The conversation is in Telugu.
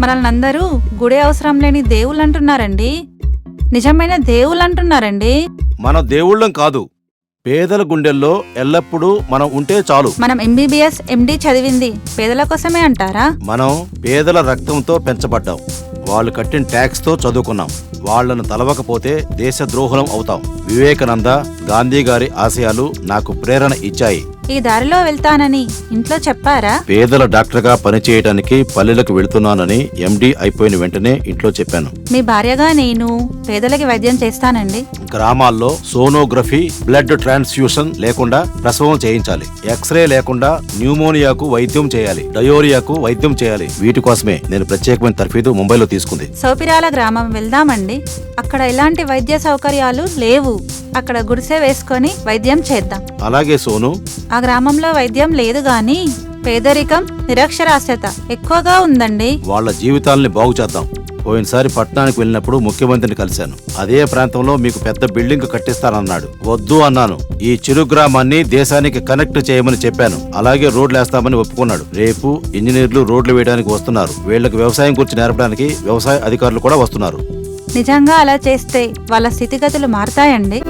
మనల్ని అందరూ గుడి అవసరం లేని దేవుళ్ళు అంటున్నారండి నిజమైన దేవుళ్ళు అంటున్నారండి మన దేవుళ్ళం కాదు పేదల గుండెల్లో ఎల్లప్పుడూ మనం ఉంటే చాలు. మనం ఎంబీబీఎస్ ఎండి చదివింది పేదల కోసమే అంటారా? మనం పేదల రక్తంతో పెంచబడ్డాం. వాళ్ళు కట్టిన ట్యాక్స్తో చదువుకున్నాం. వాళ్ళను తలవకపోతే దేశద్రోహులం అవుతాం. వివేకానంద గాంధీ గారి ఆశయాలు నాకు ప్రేరణ ఇచ్చాయి. ఈ దారిలో వెళ్తానని ఇంట్లో చెప్పారా? పేదల డాక్టర్గా పనిచేయడానికి పల్లెలకు వెళుతున్నానని ఎండి అయిపోయిన వెంటనే ఇంట్లో చెప్పాను. మీ భార్యగా నేను పేదలకి వైద్యం చేస్తానండి. గ్రామాల్లో సోనోగ్రఫీ బ్లడ్ ట్రాన్స్ఫ్యూషన్ లేకుండా ప్రసవం చేయించాలి. ఎక్స్రే లేకుండా న్యూమోనియాకు వైద్యం చేయాలి. డయోరియాకు వైద్యం చేయాలి. వీటి కోసమే నేను ప్రత్యేకమైన తర్ఫీదు ముంబైలో తీసుకుంది. సోపిరాల గ్రామం వెళ్దామండి. అక్కడ ఎలాంటి వైద్య సౌకర్యాలు లేవు. అక్కడ గుడిసె వేసుకొని వైద్యం చేద్దాం. అలాగే సోను ఆ గ్రామంలో వైద్యం లేదు గాని పేదరికం నిరక్షరాస్యత ఎక్కువగా ఉందండి. వాళ్ళ జీవితాల్ని బాగు చేద్దాం. పోయినసారి పట్టణానికి వెళ్ళినప్పుడు ముఖ్యమంత్రిని కలిశాను. అదే ప్రాంతంలో మీకు పెద్ద బిల్డింగ్ కట్టిస్తానన్నాడు. వద్దు అన్నాను. ఈ చిరు గ్రామాన్ని దేశానికి కనెక్ట్ చేయమని చెప్పాను. అలాగే రోడ్లు వేస్తామని ఒప్పుకున్నాడు. రేపు ఇంజనీర్లు రోడ్లు వేయడానికి వస్తున్నారు. వీళ్ళకి వ్యవసాయం గురించి నేర్పడానికి వ్యవసాయ అధికారులు కూడా వస్తున్నారు. నిజంగా అలా చేస్తే వాళ్ళ స్థితిగతులు మారతాయండి.